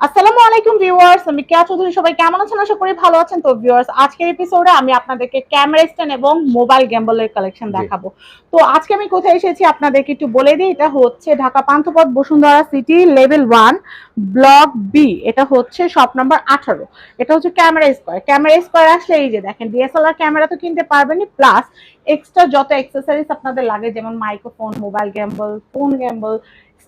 আসসালামু আলাইকুম ভিউয়ার্স আমি কেয়া চৌধুরী সবাই কেমন আছেন? আশা করি ভালো আছেন। তো ভিউয়ার্স আজকের এপিসোডে আমি আপনাদেরকে ক্যামেরা স্ট্যান্ড এবং মোবাইল গ্যাম্বলের কালেকশন দেখাবো। তো আজকে আমি কোথায় এসেছি আপনাদেরকে একটু বলে দিই এটা হচ্ছে Dhaka Panthapath Bashundhara city level one block B এটা হচ্ছে শপ নাম্বার আঠারো। এটা হচ্ছে ক্যামেরা স্কোয়ার ক্যামেরা স্কোয়ার আসলে এই যে দেখেন ডিএসএলআর ক্যামেরা তো কিনতে পারবেনই প্লাস এক্সট্রা যত অ্যাক্সেসরিজ আপনাদের লাগে যেমন microphone mobile gimbal phone gimbal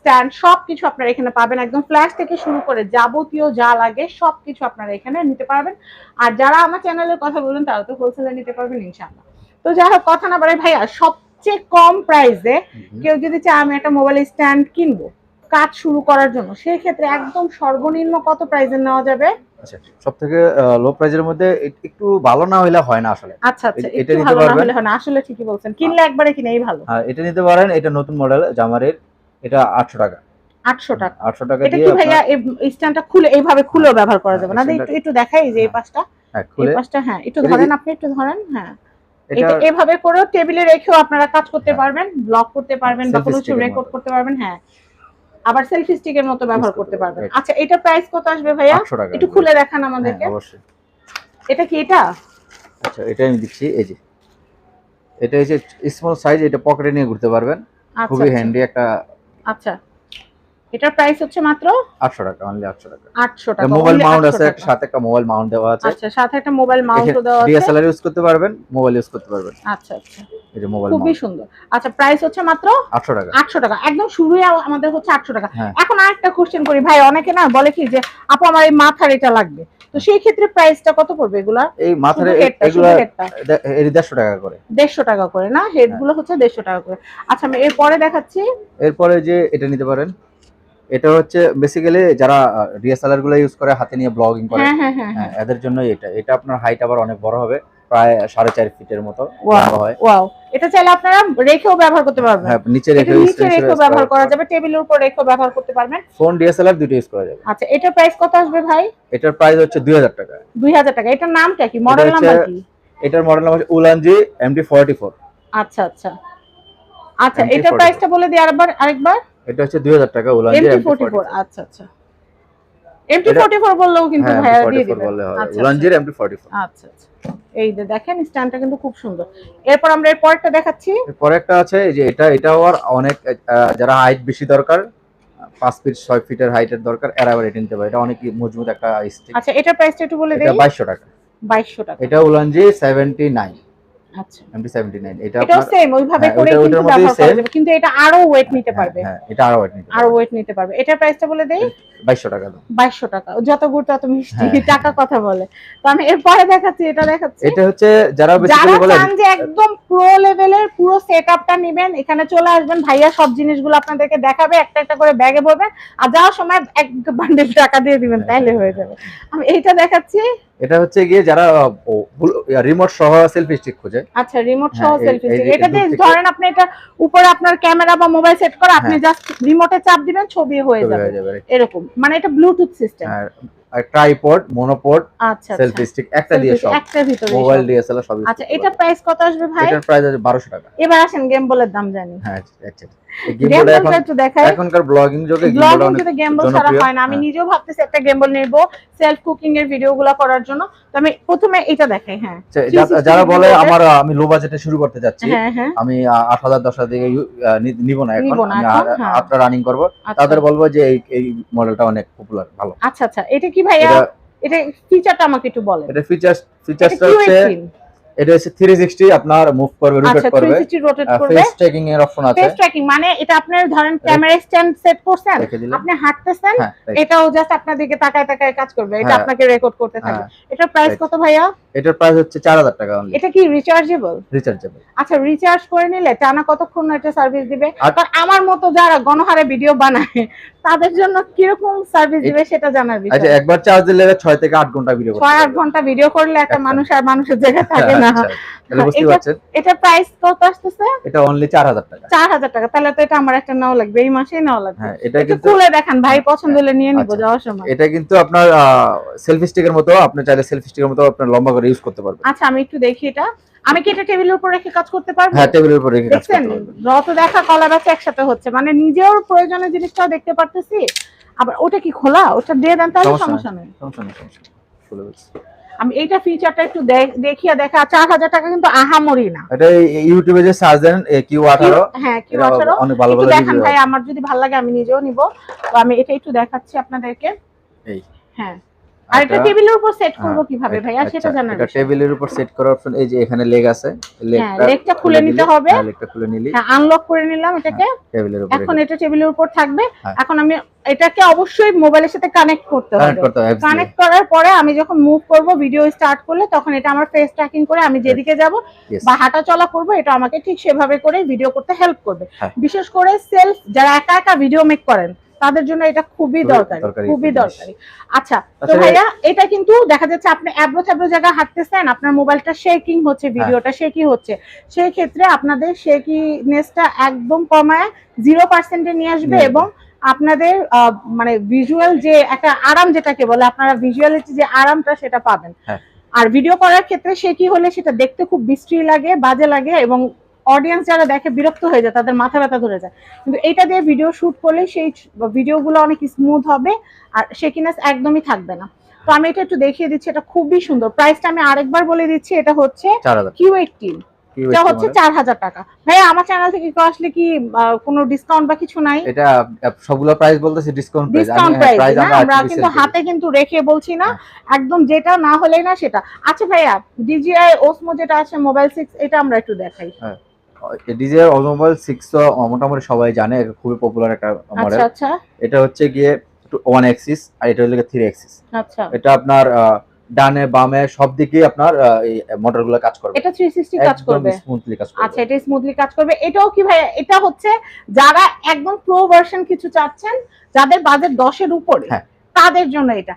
stand সবকিছু আপনারা এখানে পাবেন। একদম ফ্ল্যাশ থেকে শুরু করে যাবতীয় যা লাগে সবকিছু আপনারা এখানে নিতে পারবেন। আর যারা আমার চ্যানেলের কথা বলবেন তারা তো হোলসেলে নিতে পারবেন ইনশাআল্লাহ। তো যাই হোক কথা না বাড়াই ভাইয়া সবচেয়ে কম প্রাইসে কেউ যদি চায় আমি একটা মোবাইল স্ট্যান্ড কিনবো কাজ শুরু করার জন্য সেই ক্ষেত্রে একদম সর্বনিম্ন কত প্রাইসে নেওয়া যাবে? আচ্ছা সব থেকে লো প্রাইজের মধ্যে একটু ভালো না হইলে হয় না আসলে। আচ্ছা আচ্ছা এটা নিতে পারবেন? হয় আসলে ঠিকই বলছেন। কিনলে একবারে কিনেই ভালো। আর এটা নিতে পারেন এটা নতুন মডেল জামারের। এটা আটশো টাকা। আটশো টাকা। আটশো টাকা এটা কি ভাইয়া এই স্ট্যান্ডটা খুলে এইভাবে খুলেও ব্যবহার করা যাবে না? হ্যাঁ, একটু একটু দেখাই যে এই হ্যাঁ, পাশটা। হ্যাঁ এই পাশটা হ্যাঁ একটু ধরেন আপনি একটু ধরেন হ্যাঁ। এটা এভাবে করেও টেবিলে রেখেও আপনারা কাজ করতে হ্যাঁ। পারবেন ব্লক করতে পারবেন বা কোনো কিছু রেকর্ড করতে পারবেন হ্যাঁ। আবার সেলফি স্টিকের মতো ব্যবহার করতে পারবেন। আচ্ছা এটা প্রাইস কত আসবে ভাইয়া? একটু খুলে দেখান হ্যাঁ, আমাদেরকে অবশ্যই। এটা কি এটা? আচ্ছা এটা আমি দিচ্ছি এই যে। এটা হচ্ছে স্মল সাইজ এটা পকেটে নিয়ে ঘুরতে পারবেন। আচ্ছা খুবই আচ্ছা, হ্যান্ডি একটা আচ্ছা এটার প্রাইস হচ্ছে মাত্র আটশো টাকা অনলি আটশো টাকা। আটশো টাকা মোবাইল মাউন্ট আছে সাথে একটা মোবাইল মাউন্ট দেওয়া আছে। আচ্ছা সাথে একটা মোবাইল মাউন্টও দেওয়া আছে। ডিএসএলআর ইউজ করতে পারবেন মোবাইল ইউজ করতে পারবেন। আচ্ছা আচ্ছা। এই যে মোবাইল খুবই সুন্দর। আচ্ছা প্রাইস হচ্ছে মাত্র আটশো টাকা। একদম শুরুই আমাদের হচ্ছে আটশো টাকা। হ্যাঁ। এখন আরেকটা কোশ্চেন করি। ভাই অনেকে না বলে কি যে আপু আমার এই মাথার এটা লাগবে। তো সেই ক্ষেত্রে প্রাইসটা কত পড়বে এগুলা? এই মাথার এগুলা টাকা করে। দেড়শো টাকা করে না? হেডগুলো হচ্ছে দেড়শো টাকা করে। আচ্ছা আমি এরপরে দেখাচ্ছি। এরপরে যে এটা নিতে পারেন এটা হচ্ছে বেসিক্যালি যারা ডিএসএলআরগুলো ইউজ করে হাতে নিয়ে ব্লগিং করে হ্যাঁ হ্যাঁ হ্যাঁ হ্যাঁ। এদের জন্য এটা। এটা আপনার হাইট আবার অনেক বড় হবে। প্রায় সাড়ে চার ফিটের মতো লম্বা হয়। ওয়াও এটা চাইলে আপনারা রেখেও ব্যবহার করতে পারবেন। হ্যাঁ নিচে রেখে নিচে রেখেও ব্যবহার করা যাবে টেবিলের উপর রেখেও ব্যবহার করতে পারবেন। ফোন ডিএসএলআর দুটো ইউজ করা যাবে। আচ্ছা এটার প্রাইস কত আসবে ভাই? এটার প্রাইস হচ্ছে দুই হাজার টাকা। দুই হাজার টাকা। এটার নামটা কি? মডেল নাম্বার কি? এটার মডেল নাম হচ্ছে উলানজি এমডি ফোর্টি ফোর আচ্ছা আচ্ছা। আচ্ছা এটার প্রাইসটা বলে দিই আরেকবার আরেকবার। এটা হচ্ছে দুই হাজার টাকা Ulanzi MD forty forty four আচ্ছা আচ্ছা। ফোর্টি ফোর বললেও কিন্তু হ্যাঁ ভাইয়া দিয়ে দিবেন। আচ্ছা, উলানজির এমডি ফোর্টি ফোর আচ্ছা আচ্ছা। এই যে দেখেন স্ট্যান্ডটা কিন্তু খুব সুন্দর। এরপর আমরা এর পরেরটা দেখাচ্ছি। এরপরে একটা আছে এই যে এটা এটাও আর অনেক যারা হাইট বেশি দরকার 5 ফিট 6 ফিটের হাইটের দরকার এরা আবার এটা নিতে পারে। এটা অনেক মজবুত একটা স্টিক আচ্ছা এটা প্রাইসটা একটু বলে দেই এটা দেই। বাইশশো টাকা। 2200 টাকা। এটা উলানজি সেভেন্টি নাইন আচ্ছা। MD seventy nine. এটা সেম ওইভাবে হ্যাঁ, করে কিন্তু ব্যবহার করা যাবে। কিন্তু এটা আরও ওয়েট নিতে পারবে। হ্যাঁ এটা আরও weight নিতে আরও ওয়েট নিতে পারবে। এটার প্রাইসটা বলে দেই? বাইশশো টাকা দাম। বাইশশো টাকা। যত গুড় তত মিষ্টি। হ্যাঁ। টাকা কথা বলে। তো আমি এরপরে দেখাচ্ছি এটা দেখাচ্ছি। এটা হচ্ছে যারা যারা বেসিক্যালি বলে চান যে একদম প্রো লেভেলের পুরো সেটআপটা নেবেন এখানে চলে আসবেন। ভাইয়া সব জিনিসগুলো আপনাদেরকে দেখাবে একটা একটা করে ব্যাগে ভরবেন। আর যাওয়ার সময় এক বান্ডেল টাকা দিয়ে দিবেন তাইলে হয়ে যাবে। আমি এইটা দেখাচ্ছি। এটা হচ্ছে গিয়ে যারা রিমোট সহ সেলফি স্টিক খোঁজে। আচ্ছা রিমোট সহ হ্যাঁ, সেলফি স্টিক যে এটা যে ধরেন আপনি এটা উপরে আপনার ক্যামেরা বা মোবাইল সেট করে আপনি হ্যাঁ। জাস্ট রিমোটে চাপ দিবেন ছবি হয়ে যাবে। হয়ে যাবে এরকম। মানে এটা ব্লুটুথ সিস্টেম আর ট্রাইপড মনোপড আচ্ছা সেলফি আচ্ছা। স্টিক একটা দিয়ে সব। একটার ভিতরে মোবাইল ডিএসএলআর আচ্ছা এটা প্রাইস কত আসবে ভাই? এটার প্রাইস আছে বারোশো টাকা। এবার আসেন গেম বলের দাম জানি। হ্যাঁ আচ্ছা গেম এখন একটু দেখাই। এখনকার ব্লগিং যুগে গিম্বলটা অনেক গেমবল ছাড়া হয় না। আমি হ্যাঁ। নিজেও ভাবতেছি একটা গেমবল নেব সেলফ কুকিং এর ভিডিওগুলো করার জন্য। তো আমি প্রথমে এটা দেখাই হ্যাঁ। আচ্ছা, 360 যা- যারা বলে আমার আমি লো বাজেটে শুরু করতে যাচ্ছি হ্যাঁ আমি হাজার দশ হাজার দিকে নিব না এখন। আমি রানিং করব। আচ্ছা। তাদের বলব যে এই এই মডেলটা অনেক পপুলার ভালো। আচ্ছা আচ্ছা এটা কি ভাইয়া? এটা ফিচারটা আমাকে একটু বলেন। এটা ফিচার্সটা কি হচ্ছে এটা হচ্ছে 360 আপনার মুভ করবে রোটেট আচ্ছা করবে। 360 রোটেট করবে। ফেস ট্র্যাকিং এর অপশন আছে। ফেস ট্র্যাকিং মানে এটা আপনার ধরেন ক্যামেরা স্ট্যান্ড সেট করছেন আপনি হাঁটতেছেন হ্যাঁ এটাও জাস্ট আপনার দিকে তাকায় তাকায় কাজ করবে। এটা হ্যাঁ। আপনাকে রেকর্ড করতে থাকবে। হ্যাঁ এটার প্রাইস কত ভাইয়া? এটার প্রাইস হচ্ছে 4000 টাকা অনলি এটা কি রিচার্জেবল রিচার্জেবল আচ্ছা রিচার্জ করে নিলে টানা কতক্ষণ এটা সার্ভিস দিবে? আর- কারণ আমার মতো যারা গণহারে ভিডিও বানায় তাদের জন্য কীরকম সার্ভিস দিবে সেটা জানার আচ্ছা একবার চার্জ দিলে 6 থেকে 8 ঘণ্টা ভিডিও করতে ছয় আট পারবে। ঘণ্টা ভিডিও করলে একটা একটা। মানুষ আর মানুষের জায়গায় থাকে না। আচ্ছা, তাহলে বুঝতে এটা- পারছেন। এটা প্রাইস কত আসতেছে? এটা অনলি 4000 টাকা। চার হাজার টাকা। তাহলে তো এটা আমার একটা নেওয়া লাগবে। এই মাসেই নেওয়া লাগবে। হ্যাঁ এটা কিন্তু খুলে দেখান ভাই পছন্দ হলে নিয়ে নিবো আচ্ছা। যাওয়ার সময়। এটা কিন্তু আপনার সেলফি স্টিকের মতো। আপনি চাইলে সেলফি স্টিকের মতো আপনার লম্বা করে ইউজ করতে পারবেন। আচ্ছা আমি একটু দেখি এটা। আমি কি এটা টেবিলের উপর রেখে কাজ করতে পারব? হ্যাঁ টেবিলের উপর রেখে কাজ করতে পারবেন। যত দেখা কলা বেচা একসাথে হচ্ছে। মানে নিজেও প্রয়োজনীয় জিনিসটাও দেখতে পারতেছি আবার ওটা কি খোলা? ওটা দিয়ে দেন তাহলে সমস্যা নেই সমস্যা নেই খুলে। আমি এইটা ফিচারটা একটু দেখ- দেখিয়ে দেখা চার হাজার টাকা কিন্তু আহামরি না। এটা ইউটিউবে যে সার্চ দেন কিউ আঠারো হ্যাঁ কিউ 18 অনেক ভালো ভালো দেখান ভাই আমার যদি ভালো লাগে আমি নিজেও নিব। তো আমি এটা একটু দেখাচ্ছি আপনাদেরকে। এই। হ্যাঁ। আর এটা টেবিলের উপর সেট করব হ্যাঁ, কীভাবে এটা- ভাইয়া? সেটা আচ্ছা, জানার এটা টেবিলের উপর সেট করার অপশন এই যে এখানে লেগ আছে হ্যাঁ, লেগটা খুলে নিতে হবে। লেগটা খুলে নিলি। হ্যাঁ আনলক করে নিলাম এটাকে। টেবিলের উপর এখন এটা টেবিলের উপর থাকবে। হ্যাঁ। এখন আমি এটাকে অবশ্যই মোবাইলের সাথে কানেক্ট করতে কানেক্ট হবে। কানেক্ট করার পরে আমি যখন মুভ করব ভিডিও স্টার্ট করলে তখন এটা আমার ফেস ট্র্যাকিং করে আমি যেদিকে যাব বা হাঁটা চলা করব এটা আমাকে ঠিক সেভাবে করে ভিডিও করতে হেল্প করবে। হ্যাঁ। বিশেষ করে সেলফ যারা একা একা ভিডিও মেক করেন তাদের জন্য এটা খুবই দরকারি খুবই দরকারি। আচ্ছা তো ভাইয়া এটা কিন্তু দেখা যাচ্ছে আপনি অ্যাব্রো থ্যাব্রো জায়গা হাঁটতেছেন আপনার মোবাইলটা শেকিং হচ্ছে হ্যাঁ। ভিডিওটা শেকি হচ্ছে। সেই ক্ষেত্রে আপনাদের শেকিনেসটা একদম কমায় জিরো পার্সেন্টে নিয়ে আসবে এবং আপনাদের আহ, মানে ভিজুয়াল যে একটা আরাম যেটাকে বলে আপনারা ভিজুয়ালিটি যে আরামটা সেটা পাবেন। হ্যাঁ। আর ভিডিও করার ক্ষেত্রে সে কি হলে সেটা দেখতে খুব বিশ্রী লাগে বাজে লাগে এবং অডিয়েন্স যারা দেখে বিরক্ত হয়ে যায় তাদের মাথা ব্যথা ধরে যায়। কিন্তু এটা দিয়ে ভিডিও শুট করলে সেই ভিডিওগুলো অনেক স্মুথ হবে আর শেকিনেস একদমই থাকবে না। তো আমি এটা একটু দেখিয়ে দিচ্ছি এটা খুবই সুন্দর। প্রাইসটা আমি আরেকবার বলে দিচ্ছি এটা হচ্ছে কিউ এইটিন এটা হচ্ছে চার হাজার টাকা। ভাই আমার চ্যানেল থেকে কেউ আসলে কি কোনো ডিসকাউন্ট বা কিছু নাই? এটা সবগুলো প্রাইস বলতেছি ডিসকাউন্ট প্রাইস আমরা কিন্তু হাতে কিন্তু রেখে বলছি না। একদম যেটা না হলেই না সেটা। আচ্ছা ভাইয়া ডিজিআই ওসমো যেটা আছে মোবাইল সিক্স এটা আমরা একটু দেখাই। ডিজে অটোমোবাইল সিক্স তো মোটামুটি সবাই জানে খুবই পপুলার একটা মডেল আচ্ছা আচ্ছা। এটা হচ্ছে গিয়ে ওয়ান এক্সিস আর এটা হচ্ছে থ্রি এক্সিস এটা আপনার ডানে বামে সব দিকে আপনার এই মোটরগুলো কাজ করবে। এটা থ্রি সিক্সটি কাজ করবে। স্মুথলি কাজ আচ্ছা এটা স্মুথলি কাজ করবে। এটাও কি ভাই এটা হচ্ছে যারা একদম প্রো ভার্সন কিছু চাচ্ছেন যাদের বাজেট দশের উপরে হ্যাঁ। তাদের জন্য এটা।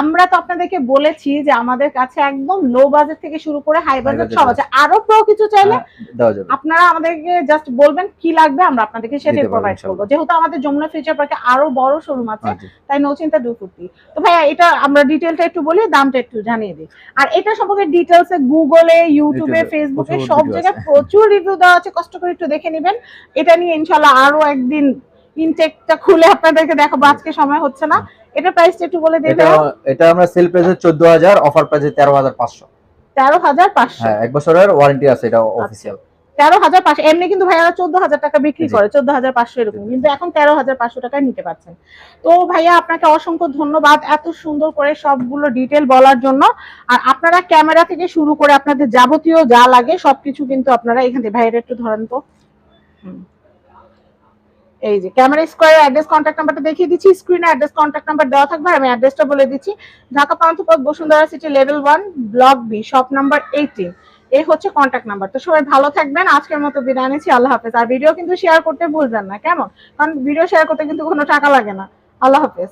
আমরা তো আপনাদেরকে বলেছি যে আমাদের কাছে একদম লো বাজেট থেকে শুরু করে হাই বাজেট সব আছে। আরও প্রো কিছু চাইলে হ্যাঁ, আপনারা আমাদেরকে জাস্ট বলবেন কি লাগবে আমরা আপনাদেরকে সেটাই প্রোভাইড করব। যেহেতু আমাদের যমুনা ফিউচার পার্কে আরও বড় শোরুম আছে হ্যাঁ, তাই নো চিন্তা ফুর্তি। তো ভাইয়া এটা আমরা ডিটেলটা একটু বলি দামটা একটু জানিয়ে দিই। আর এটা সম্পর্কে ডিটেলসে গুগলে ইউটিউবে ফেসবুকে সব জায়গায় প্রচুর রিভিউ দেওয়া আছে। কষ্ট করে একটু দেখে নেবেন। এটা নিয়ে ইনশাল্লাহ আরও একদিন ইনটেকটা খুলে আপনাদেরকে দেখাবো আজকে সময় হচ্ছে না। এটা প্রাইসটা একটু বলে এটা দেবে এটা আমরা সেল প্রাইসে চোদ্দ হাজার অফার প্রাইসে তেরো হাজার পাঁচশো। তেরো হাজার পাঁচশো। হ্যাঁ এক বছরের ওয়ারেন্টি আছে এটা হাজার পাঁচশো এমনি কিন্তু ভাইয়ারা চোদ্দ হাজার টাকা বিক্রি করে চোদ্দ হাজার পাঁচশো এরকম। কিন্তু এখন তেরো হাজার পাঁচশো টাকায় নিতে পারছেন। তো ভাইয়া আপনাকে অসংখ্য ধন্যবাদ এত সুন্দর করে সবগুলো ডিটেল বলার জন্য। আর আপনারা ক্যামেরা থেকে শুরু করে আপনাদের যাবতীয় যা লাগে সবকিছু কিন্তু আপনারা এখান থেকে ভাইয়ের একটু ধরেন তো। হুম। এই যে ক্যামেরা স্কোয়ার অ্যাড্রেস কন্ট্যাক্ট নাম্বারটা দেখিয়ে দিচ্ছি স্ক্রিনে অ্যাড্রেস কন্ট্যাক্ট নাম্বার দেওয়া থাকবে আমি অ্যাড্রেসটা বলে দিচ্ছি। Dhaka Panthapath, Bashundhara city level one block B shop number eighteen এই হচ্ছে কন্ট্যাক্ট নাম্বার তো সবাই ভালো থাকবেন, আজকের মতো বিদায় নিচ্ছি, আল্লাহ হাফেজ। আর ভিডিও কিন্তু শেয়ার করতে ভুলবেন না, কেমন? কারণ ভিডিও শেয়ার করতে কিন্তু কোনো টাকা লাগে না। আল্লাহ হাফেজ।